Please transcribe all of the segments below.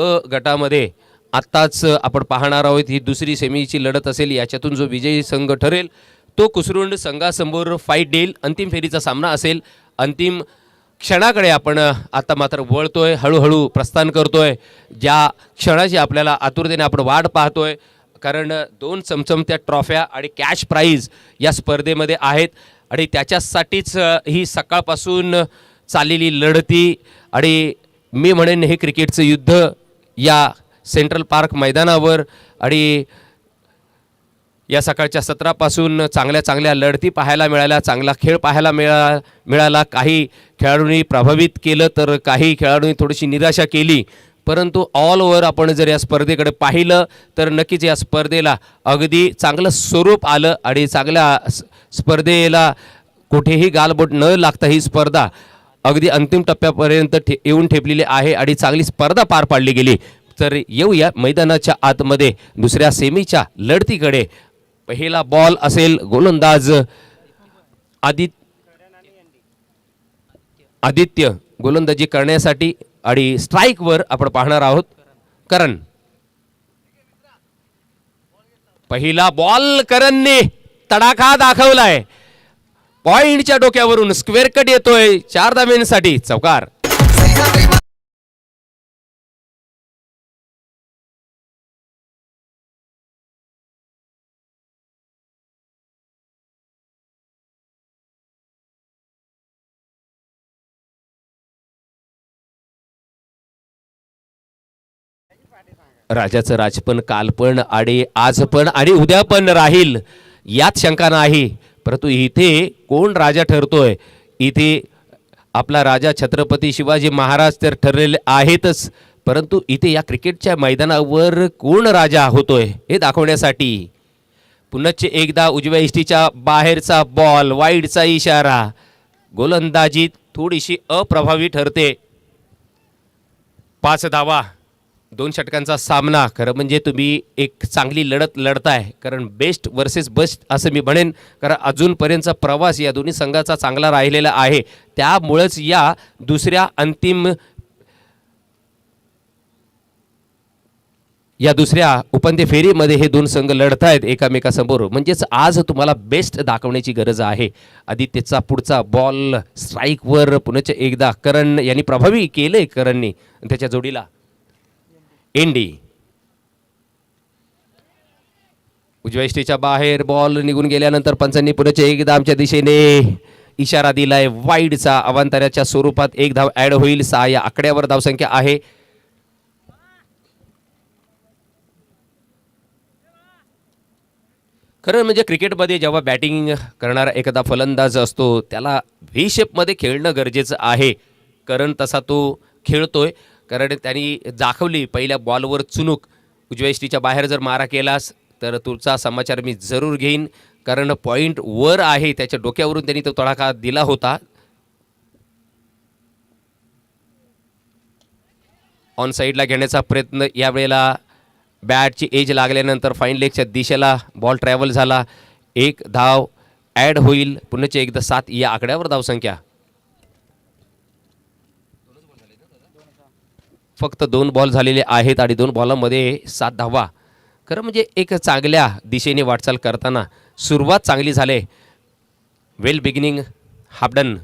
ब गटामध्ये आत्ताच आपण पाहणार आहोत ही दुसरी सेमीची लढत असेल याच्यातून जो विजयी संघ ठरेल तो कुसरुंड संघासमोर फाईट देईल. अंतिम फेरीचा सामना असेल. अंतिम क्षणाकडे आपण आता मात्र वळतोय हळूहळू प्रस्थान करतोय. ज्या क्षणाची आपल्याला आतुरतेने आपण वाट पाहतोय कारण दोन चमचमत्या ट्रॉफ्या आणि कॅश प्राईज या स्पर्धेमध्ये आहेत. आणि त्याच्यासाठीच ही सकाळपासून चाललेली लढती आणि मी म्हणेन हे क्रिकेटचं युद्ध या सेंट्रल पार्क मैदानावर आणि या सकाळच्या सत्रापासून चांगल्या चांगल्या लढती पाहायला मिळाल्या चांगला खेळ पाहायला मिळा मिळाला. काही खेळाडूंनी प्रभावित केलं तर काही खेळाडूंनी थोडीशी निराशा केली. परंतु ऑल ओव्हर आपण जर या स्पर्धेकडे पाहिलं तर नक्कीच या स्पर्धेला अगदी चांगलं स्वरूप आलं आणि चांगल्या स्पर्धेला कुठेही गालबोट न लागता ही स्पर्धा अगदी अंतिम टप्प्यापर्यंत ठे येऊन ठेपलेली आहे आणि चांगली स्पर्धा पार पाडली गेली. तर येऊया मैदानाच्या आतमध्ये. दुसऱ्या सेमीच्या लढतीकडे. पहिला बॉल असेल गोलंदाज आदित्य. आदित्य गोलंदाजी करण्यासाठी आणि स्ट्राईकवर आपण पाहणार आहोत. करण. पहिला बॉल करणने तडाखा दाखवलाय. पॉइंटच्या डोक्यावरून स्क्वेअर कट येतोय. चार धाब्यांसाठी चौकार. राजाचं राजपण काल पण आणि आज पण आणि उद्या पण राहील. यात शंका नाही. परंतु इथे कोण राजा ठरतोय? इथे आपला राजा छत्रपती शिवाजी महाराज तर ठरलेले आहेतच. परंतु इथे या क्रिकेटच्या मैदानावर कोण राजा होतोय हे दाखवण्यासाठी पुनश्च एकदा उजव्या इष्टीच्या बाहेरचा बॉल वाईडचा इशारा. गोलंदाजीत थोडीशी अप्रभावी ठरते. पाच धावा. दोन षटकांचा सामना खरं म्हणजे तुम्ही एक चांगली लढत लढताय. कारण बेस्ट वर्सेस बेस्ट असं मी म्हणेन. कारण अजूनपर्यंतचा प्रवास या दोन्ही संघाचा चांगला राहिलेला आहे. त्यामुळंच या दुसऱ्या अंतिम या दुसऱ्या उपांत्य फेरीमध्ये हे दोन संघ लढत आहेत एकामेकासमोर. म्हणजेच आज तुम्हाला बेस्ट दाखवण्याची गरज आहे. आदित्यचा पुढचा बॉल स्ट्राईकवर पुनच एकदा करण यांनी प्रभावी केलं आहे करणनी त्याच्या जोडीला एंडी. उजव्या बाहेर बॉल निघून गेल्यानंतर पंचांनी पुण्याच्या एकदा आमच्या दिशेने इशारा दिलाय. वाईडचा अवांतराच्या स्वरूपात एक धाव ऍड होईल. सहा या आकड्यावर धावसंख्या आहे. खरं म्हणजे क्रिकेटमध्ये जेव्हा बॅटिंग करणारा एखादा फलंदाज असतो त्याला व्ही शेपमध्ये खेळणं गरजेचं आहे. कारण तसा तो खेळतोय. कारण त्यांनी दाखवली पहिल्या बॉलवर चुनूक उजव्या बाहेर जर मारा केलास तर तुमचा समाचार मी जरूर घेईन. कारण पॉईंट वर आहे त्याच्या डोक्यावरून त्यांनी तो तडाखा दिला होता. ऑन साईडला घेण्याचा प्रयत्न यावेळेला बॅटची एज लागल्यानंतर फाईन लेगच्या दिशेला बॉल ट्रॅव्हल झाला. एक धाव ॲड होईल. पुन्हा एकदा सात या आकड्यावर धावसंख्या. फक्त दोन बॉल झालेले आहेत आणि दोन बॉलामध्ये सात धावा. खरं म्हणजे एक चांगल्या दिशेने वाटचाल करताना सुरुवात चांगली झाले. वेल बिगिनिंग हाफडन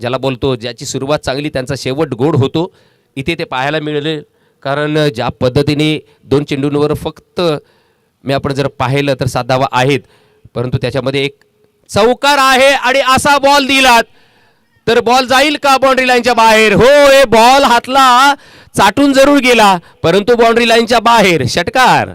ज्याला बोलतो ज्याची सुरुवात चांगली त्यांचा शेवट गोड होतो. इथे ते पाहायला मिळेल. कारण ज्या पद्धतीने दोन चेंडूंवर फक्त मी आपण जर पाहिलं तर सात धावा आहेत. परंतु त्याच्यामध्ये एक चौकार आहे आणि असा बॉल दिलात. तर बॉल जाईल का बाउंड्री लाईनच्या बाहेर? हो हे बॉल हातला. चाटून जरूर गेला परंतु बाउंड्री लाईनच्या बाहेर. षटकार.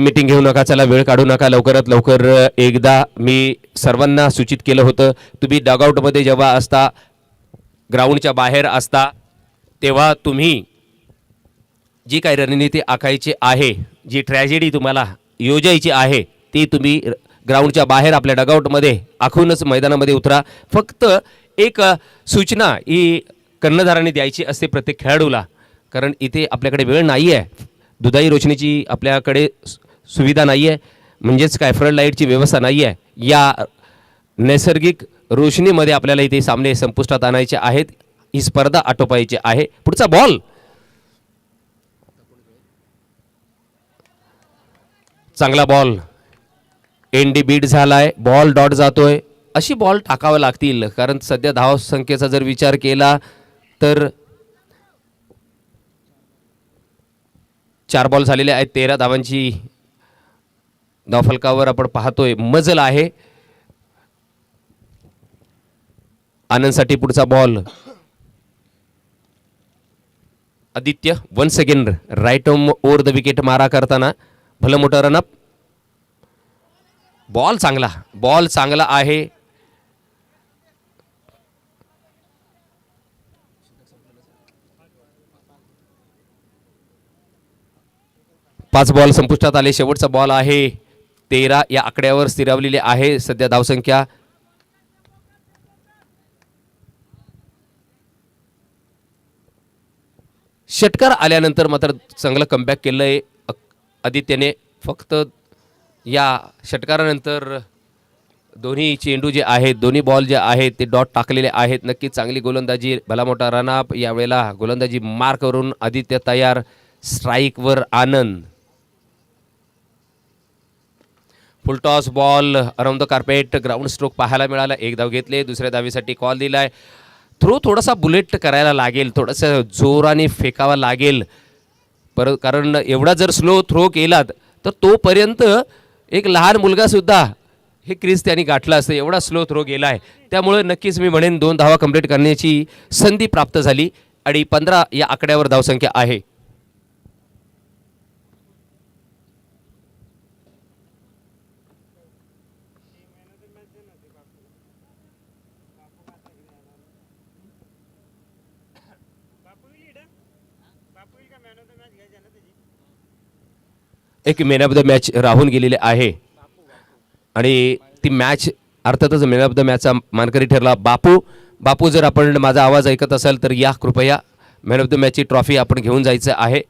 मीटिंग घेऊ नका चला वेळ काढू नका लवकरात लवकर एकदा मी सर्वांना सूचित केलं होतं तुम्ही डगआउटमध्ये जेव्हा असता ग्राउंडच्या बाहेर असता तेव्हा तुम्ही जी काही रणनीती आखायची आहे जी ट्रॅजेडी तुम्हाला योजायची आहे ती तुम्ही ग्राउंडच्या बाहेर आपल्या डगआउटमध्ये आखूनच मैदानामध्ये उतरा. फक्त एक सूचना ही कर्णधाराने द्यायची असते प्रत्येक खेळाडूला. कारण इथे आपल्याकडे वेळ नाही आहे दुधाई रोशनीची आपल्याकडे सुविधा नाही आहे म्हणजेच काय लाईटची व्यवस्था नाही आहे या नैसर्गिक रोशनीमध्ये आपल्याला इथे सामने संपुष्टात आणायचे आहेत. ही स्पर्धा आटोपायची आहे. पुढचा बॉल चांगला बॉल एनडी बीट झालाय. बॉल डॉट जातोय. अशी बॉल टाकावं लागतील. कारण सध्या धाव संख्येचा जर विचार केला तर चार बॉल झालेले आहेत. तेरा धावांची धावफलकावर आपण पाहतोय मजल आहे. आनंदसाठी पुढचा ball Aditya one second right over the wicket मारा करताना भलं मोठं रनअप बॉल चांगला बॉल चांगला आहे. पाच बॉल संपुष्टात आले शेवटचा बॉल आहे. तेरा या आकड्यावर स्थिरावलेली आहे. सध्या धावसंख्या षटकार आल्यानंतर मात्र चांगलं कमबॅक केलं आहे आदित्यने फक्त या षटकारानंतर दोन्ही चेंडू जे आहेत दोन्ही बॉल जे आहेत ते डॉट टाकलेले आहेत. नक्की चांगली गोलंदाजी भला मोठा रनअप यावेळेला गोलंदाजी मार करून आदित्य तयार. स्ट्राईकवर Anand. Full toss ball around the carpet ground stroke पाहायला मिळाला. एक धाव घेतले दुसऱ्या धावीसाठी कॉल दिलाय. थ्रो थोडासा बुलेट करायला लागेल थोडंसं जोराने फेकावा लागेल. पर कारण एवढा जर स्लो थ्रो केलात तर तोपर्यंत एक लहान मुलगासुद्धा हे क्रीज त्यांनी गाठला असतं. एवढा स्लो थ्रो गेला आहे त्यामुळे नक्कीच मी म्हणेन दोन धावा कंप्लीट करण्याची संधी प्राप्त झाली. आणि पंधरा या आकड्यावर धावसंख्या आहे. एक मॅन ऑफ द मॅच राहून गेलेले आहे. आणि ती मॅच अर्थातच मॅन ऑफ द मॅचचा मानकरी ठरला बापू. बापू जर आपण माझा आवाज ऐकत असाल तर या कृपया मॅन ऑफ द मॅचची ट्रॉफी आपण घेऊन जायचं आहे.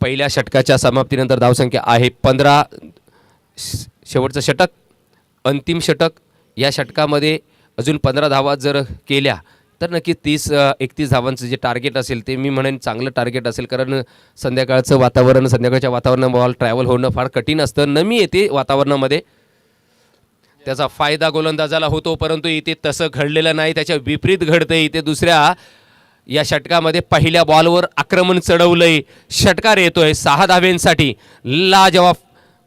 पहिल्या षटकाच्या समाप्तीनंतर धावसंख्या आहे पंधरा. शेवटचं षटक अंतिम षटक. या षटकामध्ये अजून पंधरा धावा जर केल्या तर नक्की तीस एकतीस धावांचं जे टार्गेट असेल ते मी म्हणेन चांगलं टार्गेट असेल. कारण संध्याकाळचं वातावरण संध्याकाळच्या वातावरणात बॉल ट्रॅव्हल होणं फार कठीण असतं. नमी येते वातावरणामध्ये. त्याचा फायदा गोलंदाजाला होतो परंतु इथे तसं घडलेलं नाही. त्याच्या विपरीत घडतं इथे दुसऱ्या या षटकामध्ये पहिल्या बॉलवर आक्रमण चढवलंय. षटकार येतोय सहा धाव्यांसाठी. लाजवाब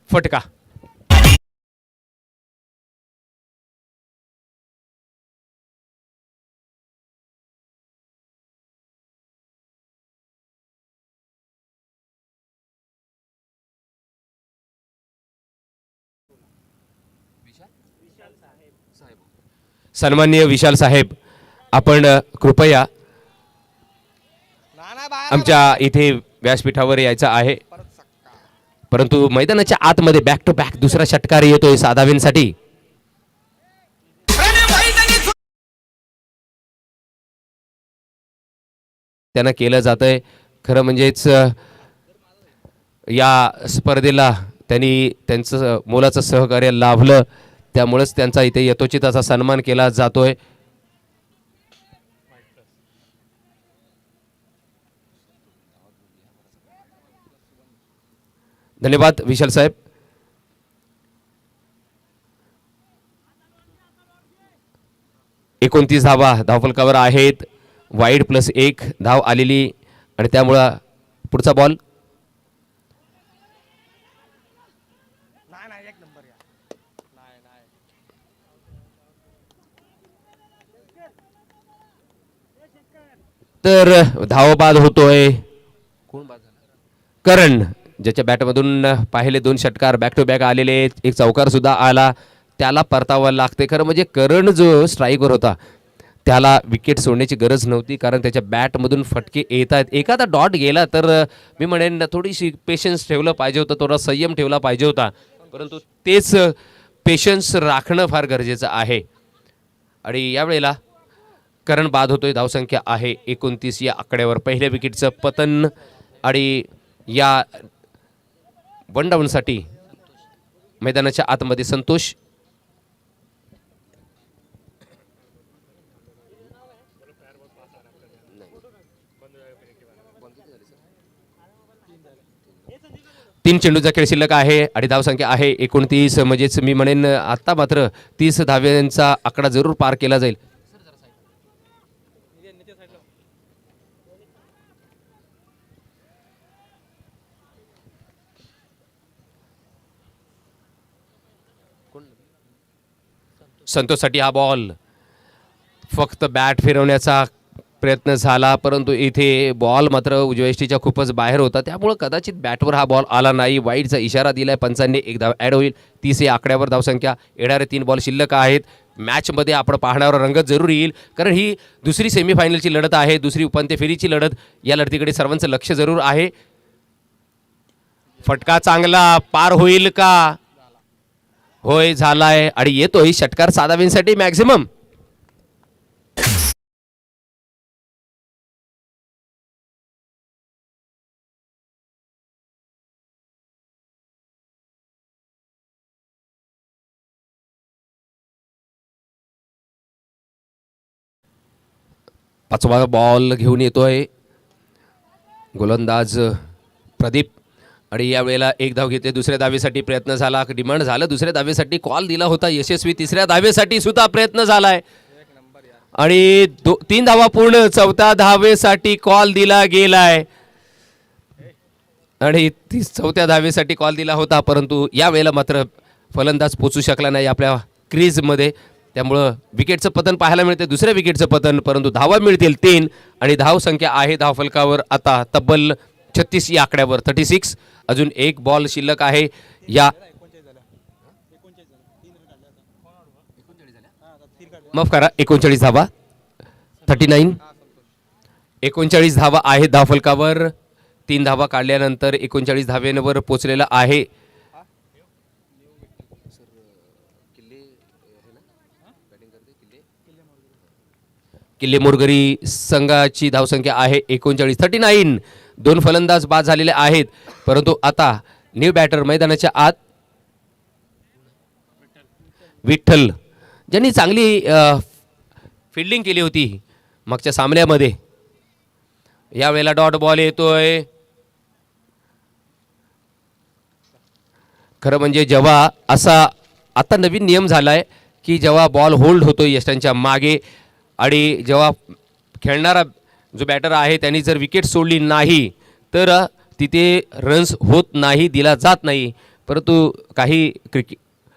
फटका. सन्माननीय विशाल साहेब आपण कृपया आमच्या इथे व्यासपीठावर यायचं आहे. परंतु मैदानाच्या आतमध्ये बॅक टू बॅक दुसरा षटकार येतोय साधावींसाठी. त्यांना केलं जातंय. खरं म्हणजेच या स्पर्धेला त्यांनी त्यांचं मोलाचं सहकार्य लाभलं. त्यामुळेच त्यांचा इथे यथोचित असा सन्मान केला जातोय. धन्यवाद विशाल साहेब. एकोणतीस धावा धावफलकावर आहेत. वाईड प्लस एक धाव आलेली आणि त्यामुळं पुढचा बॉल नाही नाही एक नंबर या नाही नाही तर धावबाद होतोय. कोण? करण ज्याच्या बॅटमधून पाहिले दोन षटकार बॅक टू बॅक आलेले. एक चौकार सुद्धा आला. त्याला परतावा लागते खरं म्हणजे करण जो स्ट्राईकवर होता त्याला विकेट सोडण्याची गरज नव्हती कारण त्याच्या बॅटमधून फटके येत आहेत एखादा डॉट गेला तर मी म्हणेन थोडीशी पेशन्स ठेवलं पाहिजे होतं थोडा संयम ठेवला पाहिजे होता. परंतु तेच पेशन्स राखणं फार गरजेचं आहे. आणि यावेळेला करण बाद होतोय. धावसंख्या आहे एकोणतीस. या आकड्यावर पहिल्या विकेटचं पतन आणि या वन डाऊनसाठी मैदानाच्या आतमध्ये संतोष. तीन चेंडूचा खेळ शिल्लक आहे आणि धावसंख्या आहे एकोणतीस. म्हणजेच मी म्हणेन आत्ता मात्र तीस धाव्यांचा आकडा जरूर पार केला जाईल. संतोषसाठी हा बॉल फक्त बॅट फिरवण्याचा प्रयत्न झाला परंतु इथे बॉल मात्र उजवेष्टीच्या खूपच बाहेर होता. त्यामुळं कदाचित बॅटवर हा बॉल आला नाही. वाईटचा इशारा दिलाय. पंचांनी एक धाव ॲड होईल. तीस या आकड्यावर धावसंख्या येणारे तीन बॉल शिल्लक आहेत. मॅचमध्ये आपण पाहण्यावर रंगत जरूर येईल. कारण ही दुसरी सेमीफायनलची लढत आहे. दुसरी उपांत्य फेरीची लढत. या लढतीकडे सर्वांचं लक्ष जरूर आहे. फटका चांगला. पार होईल का? होय झालाय. आणि येतोय षटकार साधावींसाठी मॅक्झिमम पाचवा बॉल घेऊन येतोय. गोलंदाज प्रदीप. आणि यावेळेला एक धाव घेते दुसऱ्या धावेसाठी प्रयत्न झाला डिमांड झालं दुसऱ्या धावेसाठी कॉल दिला होता यशस्वी तिसऱ्या धावेसाठी सुद्धा प्रयत्न झालाय. आणि दो तीन धावा पूर्ण चौथ्या धावेसाठी कॉल दिला गेलाय. आणि ती चौथ्या धावेसाठी कॉल दिला होता परंतु यावेळेला मात्र फलंदाज पोचू शकला नाही आपल्या क्रीजमध्ये. त्यामुळं विकेटचं पतन पाहायला मिळते दुसऱ्या विकेटचं पतन परंतु धावा मिळतील तीन. आणि धाव संख्या आहे धाव फलकावर आता तब्बल छत्तीस या आकड्यावर थर्टी सिक्स अजून एक बॉल शिल्लक आहे. या माफ करा एकोणचाळीस धावा. Thirty nine. एकोणचाळीस धावा आहे धावफलकावर. तीन धावा काढल्यानंतर एकोणचाळीस धाव्यांवर पोचलेला आहे. किल्ले मोरगरी संघाची धावसंख्या आहे एकोणचाळीस. Thirty nine. दोन फलंदाज बाद झालेले आहेत. परंतु आता न्यू बॅटर मैदानाच्या आत विठ्ठल. ज्यांनी चांगली फिल्डिंग केली होती मागच्या सामन्यामध्ये. यावेळेला डॉट बॉल येतोय. खरं म्हणजे जेव्हा असा आता नवीन नियम झाला आहे की जेव्हा बॉल होल्ड होतो यष्टांच्या मागे आणि जेव्हा खेळणारा जो बॅटर आहे त्यांनी जर विकेट सोडली नाही तर तिथे रन्स होत नाही दिला जात नाही. परंतु काही क्रिके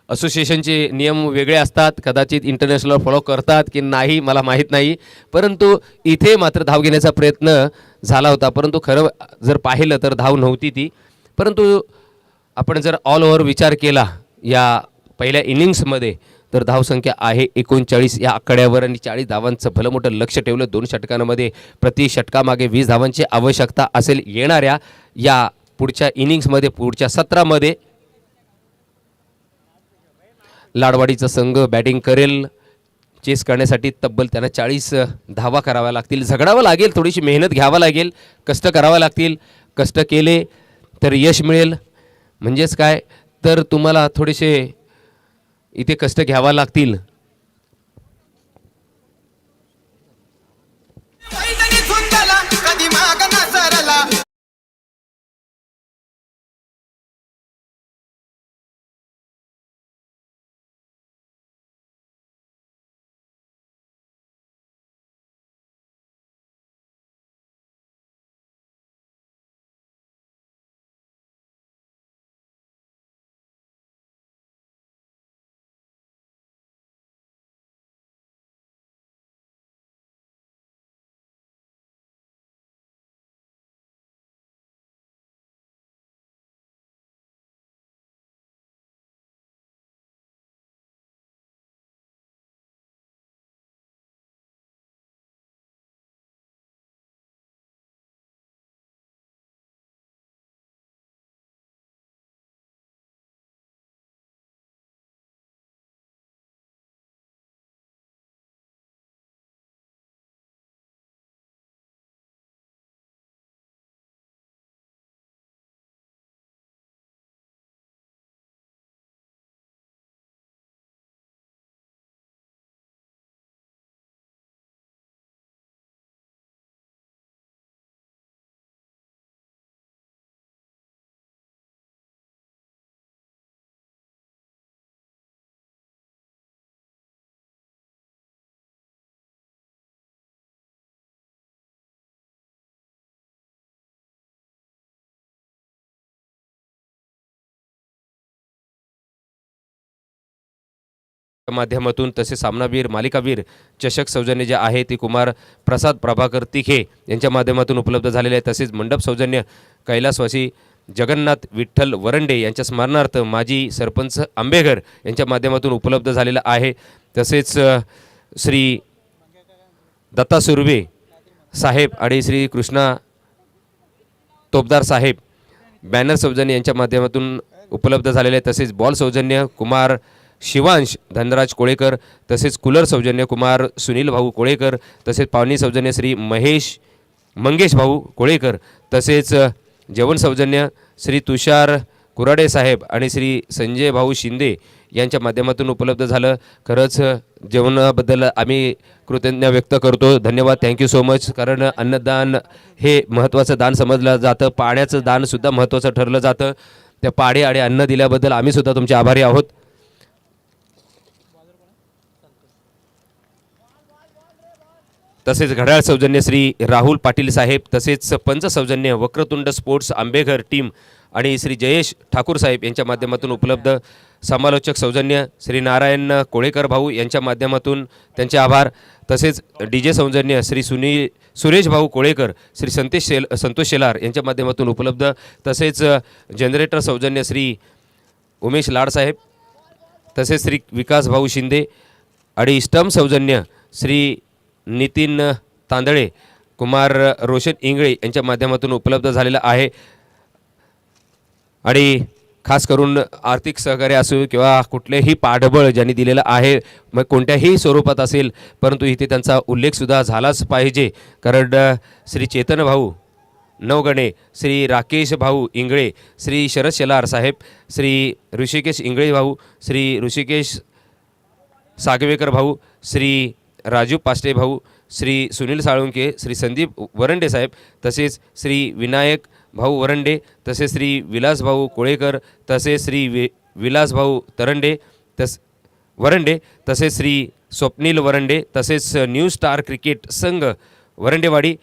असोसिएशनचे नियम वेगळे असतात. कदाचित इंटरनॅशनल फॉलो करतात की नाही मला माहीत नाही. परंतु इथे मात्र धाव घेण्याचा प्रयत्न झाला होता. परंतु खरं जर पाहिलं तर धाव नव्हती ती. परंतु आपण जर ऑल ओव्हर विचार केला या पहिल्या इनिंग्समध्ये तर धावसंख्या आहे एकोणचाळीस. या आकड्यावर आणि चाळीस धावांचं भलं मोठं लक्ष ठेवलं. दोन षटकांमध्ये प्रति षटकामागे वीस धावांची आवश्यकता असेल. येणाऱ्या या पुढच्या इनिंग्समध्ये पुढच्या सत्रामध्ये लाडवाडीचा संघ बॅटिंग करेल. चेस करण्यासाठी तब्बल त्यांना चाळीस धावा कराव्या लागतील. झगडावं लागेल थोडीशी मेहनत घ्यावं लागेल. कष्ट करावं लागतील. कष्ट केले तर यश मिळेल. म्हणजेच काय? तर तुम्हाला थोडेसे इथे कष्ट घ्यावा लागतील. माध्यमातून तसे सामनावीर मालिकावीर चषक सौजन्य जे आहे ती कुमार प्रसाद प्रभाकर तिखे यांच्या माध्यमातून उपलब्ध झालेले आहे तसेच मंडप सौजन्य कैलासवासी जगन्नाथ विठ्ठल वरंडे यांच्या स्मरणार्थ माजी सरपंच आंबेघर यांच्या माध्यमातून उपलब्ध झालेलं आहे. तसेच श्री दत्ता सुर्वे साहेब आणि श्री कृष्णा तोपदार साहेब बॅनर सौजन्य यांच्या माध्यमातून उपलब्ध झालेले आहे तसेच बॉल सौजन्य कुमार शिवांश धनराज कोळेकर तसेच कुलर सौजन्य कुमार सुनील भाऊ कोळेकर तसेच पावनी सौजन्य श्री महेश मंगेश भाऊ कोळेकर तसेच जेवण सौजन्य श्री तुषार कुराडे साहेब आणि श्री संजय भाऊ शिंदे यांच्या माध्यमातून उपलब्ध झालं. खरंच जेवणाबद्दल आम्ही कृतज्ञ व्यक्त करतो. धन्यवाद. थँक्यू सो मच कारण अन्नदान हे महत्त्वाचं दान समजलं जातं. पाण्याचं दानसुद्धा महत्त्वाचं ठरलं जातं. त्या पाणी आणि अन्न दिल्याबद्दल आम्हीसुद्धा तुमचे आभारी आहोत. तसेच घड्याळ सौजन्य श्री राहुल पाटील साहेब तसेच पंच सौजन्य वक्रतुंड स्पोर्ट्स आंबेघर टीम आणि श्री जयेश ठाकूर साहेब यांच्या माध्यमातून उपलब्ध समालोचक सौजन्य श्री नारायण कोळेकर भाऊ यांच्या माध्यमातून त्यांचे आभार. तसेच डी जे सौजन्य श्री सुनी सुरेश भाऊ कोळेकर श्री संतेश शेल संतोष शेलार यांच्या माध्यमातून उपलब्ध. तसेच जनरेटर सौजन्य श्री उमेश लाडसाहेब तसेच श्री विकास भाऊ शिंदे आणि स्टम सौजन्य श्री नितीन तांदळे कुमार रोशन इंगळे यांच्या माध्यमातून उपलब्ध झालेलं आहे. आणि खास करून आर्थिक सहकार्य असो किंवा कुठलेही पाठबळ ज्यांनी दिलेलं आहे मग कोणत्याही स्वरूपात असेल परंतु इथे त्यांचा उल्लेखसुद्धा झालाच पाहिजे. कारण श्री चेतन भाऊ नवगणे श्री राकेश भाऊ इंगळे श्री शरद शेलार साहेब श्री ऋषिकेश इंगळे भाऊ श्री ऋषिकेश सागवेकर भाऊ श्री राजू पास्टे भाऊ श्री सुनील साळुंके श्री संदीप वरंडे साहेब तसेच श्री विनायक भाऊ वरंडे तसेच श्री विलासभाऊ कोळेकर तसेच श्री वि विलासभाऊ तरंडे तस वरंडे तसेच श्री स्वप्नील वरंडे तसेच न्यू स्टार क्रिकेट संघ वरंडेवाडी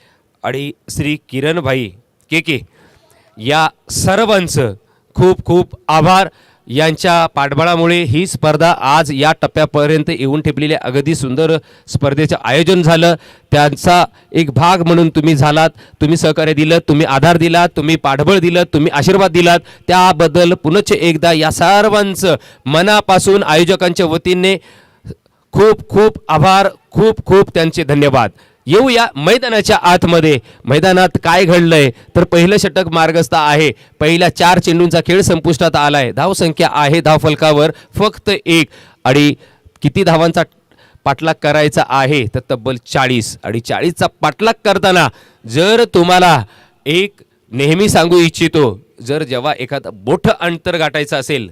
आणि श्री किरणभाई के के. या सर्वांचं खूप खूप आभार. यांच्या पाठबळामुळे ही स्पर्धा आज या टप्प्यापर्यंत येऊन ठेपलेली अगदी सुंदर स्पर्धेचं आयोजन झालं. त्यांचा एक भाग म्हणून तुम्ही झालात. तुम्ही सहकार्य दिलं तुम्ही आधार दिलात तुम्ही पाठबळ दिलं तुम्ही आशीर्वाद दिलात. त्याबद्दल पुनश्च एकदा या सर्वांचं मनापासून आयोजकांच्या वतीने खूप खूप आभार खूप खूप त्यांचे धन्यवाद. येऊया मैदानाच्या आतमध्ये. मैदानात काय घडलंय? तर पहिलं षटक मार्गस्थ आहे. पहिल्या चार चेंडूंचा खेळ संपुष्टात आलाय. धावसंख्या आहे धावफलकावर फक्त एक. आणि किती धावांचा पाठलाग करायचा आहे? तर तब्बल चाळीस. आणि चाळीसचा पाठलाग करताना जर तुम्हाला एक नेहमी सांगू इच्छितो जर जेव्हा एखादं मोठं अंतर गाठायचं असेल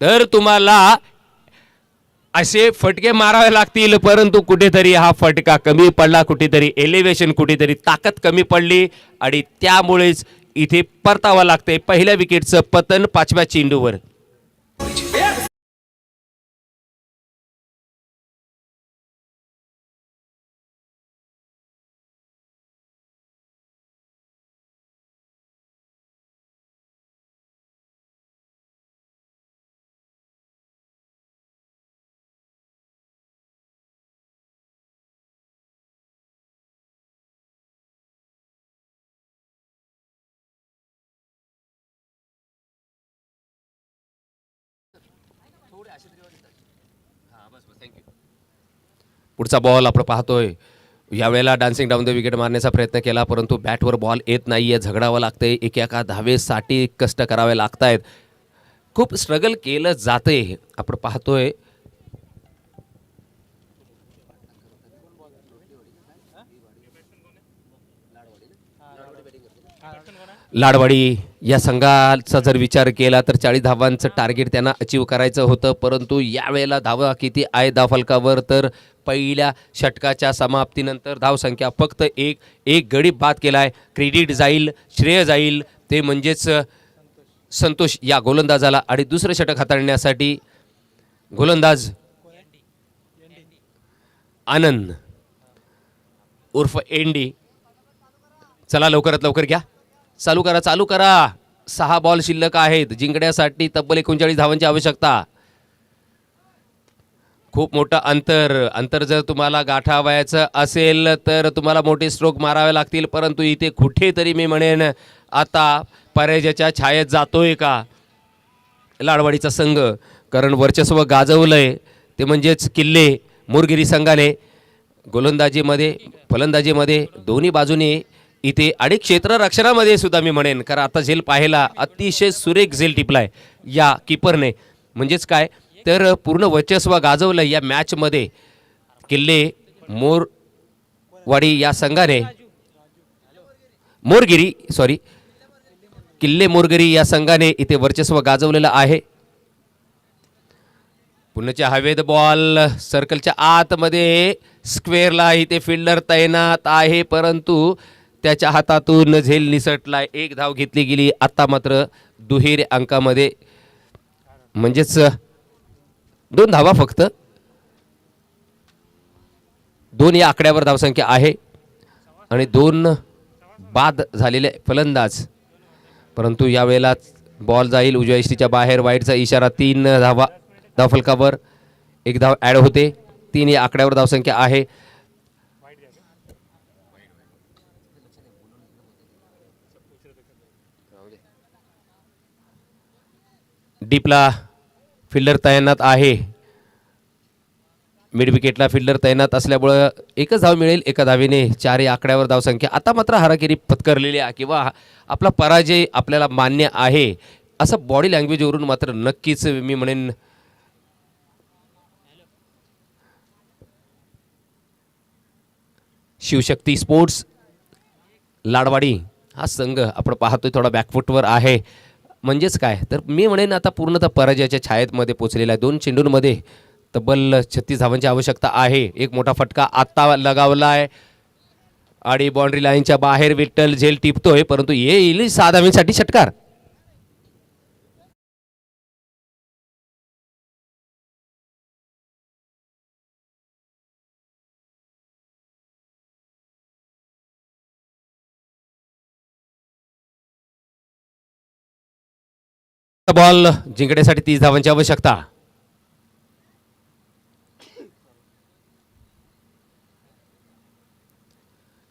तर तुम्हाला असे फटके मारावे लागतील परंतु कुठेतरी हा फटका कमी पडला कुठेतरी एलिव्हेशन कुठेतरी ताकद कमी पडली आणि त्यामुळेच इथे परतावं लागते पहिल्या विकेटचं पतन पाचव्या चेंडूवर. पुढचा बॉल आपण पाहतोय. यावेळेला डान्सिंग डाऊन द विकेट मारण्याचा प्रयत्न केला परंतु बॅटवर बॉल येत नाहीये. झगडावं लागतंय. एक एका धावेसाठी कष्ट करावे लागत आहेत खूप स्ट्रगल केलं जातंय. आपण पाहतोय. लाडवाडी या संघाचा जर विचार केला तर चाळीस धावांचं टार्गेट त्यांना अचीव करायचं होतं. परंतु यावेळेला धावा किती आहे? धावफलकावर तर पहिल्या षटकाच्या समाप्तीनंतर धावसंख्या फक्त एक एक गडी बाद केला आहे क्रेडिट जाईल श्रेय जाईल ते म्हणजेच संतोष या गोलंदाजाला. आणि दुसरं षटक हाताळण्यासाठी गोलंदाज आनंद. उर्फ एंडी. चला लवकरात लवकर घ्या. चालू करा चालू करा. सहा बॉल शिल्लक आहेत. जिंकण्यासाठी तब्बल एकोणचाळीस धावांची आवश्यकता. खूप मोठं अंतर अंतर जर तुम्हाला गाठावायचं असेल तर तुम्हाला मोठे स्ट्रोक मारावे लागतील. परंतु इथे कुठेतरी मी म्हणेन आता पराजयाच्या छायेत जातोय का? लाडवाडीचा संघ कारण वर्चस्व गाजवलंय ते म्हणजेच किल्ले मोरगिरी संघाने. गोलंदाजीमध्ये फलंदाजीमध्ये दोन्ही बाजूने इथे आणि क्षेत्ररक्षणामध्ये सुद्धा मी म्हणेन. कारण आता झेल पाहायला अतिशय सुरेख झेल टिपलाय या किपरने म्हणजेच काय? तर पूर्ण वर्चस्व गाजवलं या मॅचमध्ये. किल्ले मोरवाडी या संघाने. मोरगिरी सॉरी किल्ले मोरगिरी या संघाने इथे वर्चस्व गाजवलेलं आहे. पुण्याच्या हवेत बॉल सर्कलच्या आतमध्ये स्क्वेअरला इथे फिल्डर तैनात आहे परंतु त्याच्या हातातून झेल निसटला. एक धाव घेतली गेली आत्ता मात्र दुहेरी अंकामध्ये. म्हणजेच दोन धावा फक्त. दोन या आकड्यावर धावसंख्या आहे. आणि दोन बाद झालेले फलंदाज. परंतु यावेळेला बॉल जाईल उजव्या इष्टीच्या बाहेर वाईटचा इशारा तीन धावा धावफलकावर एक धाव ॲड होते. तीन या आकड्यावर धावसंख्या आहे. डीपला फिल्डर तैनात आहे. मिड विकेटला फिल्डर तैनात असल्यामुळं एकच धाव मिळेल एका धावेने चार या आकड्यावर धावसंख्या आता मात्र हाराकिरी पत्करलेली आहे किंवा आपला पराजय आपल्याला मान्य आहे. असं बॉडी लँग्वेजवरून मात्र नक्कीच मी म्हणेन शिवशक्ती स्पोर्ट्स लाडवाडी हा संघ आपण पाहतोय थोडा बॅकफुटवर आहे. म्हणजेच काय? तर मी म्हणेन आता पूर्णतः पराजयाच्या छायेतमध्ये पोचलेला आहे दोन चेंडूंमध्ये तब्बल छत्तीस धावांची आवश्यकता आहे. एक मोठा फटका आत्ता लगावला आहे आणि बाउंड्री लाईनच्या बाहेर विठ्ठल झेल टिपतोय परंतु येईल सहा धावांसाठी षटकार. बॉल जिंकण्यासाठी तीस धावांची आवश्यकता.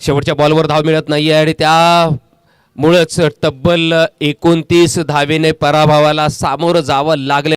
शेवटच्या बॉलवर धाव मिळत नाहीये आणि त्यामुळेच तब्बल एकोणतीस धावेने पराभवाला सामोरं जावं लागले.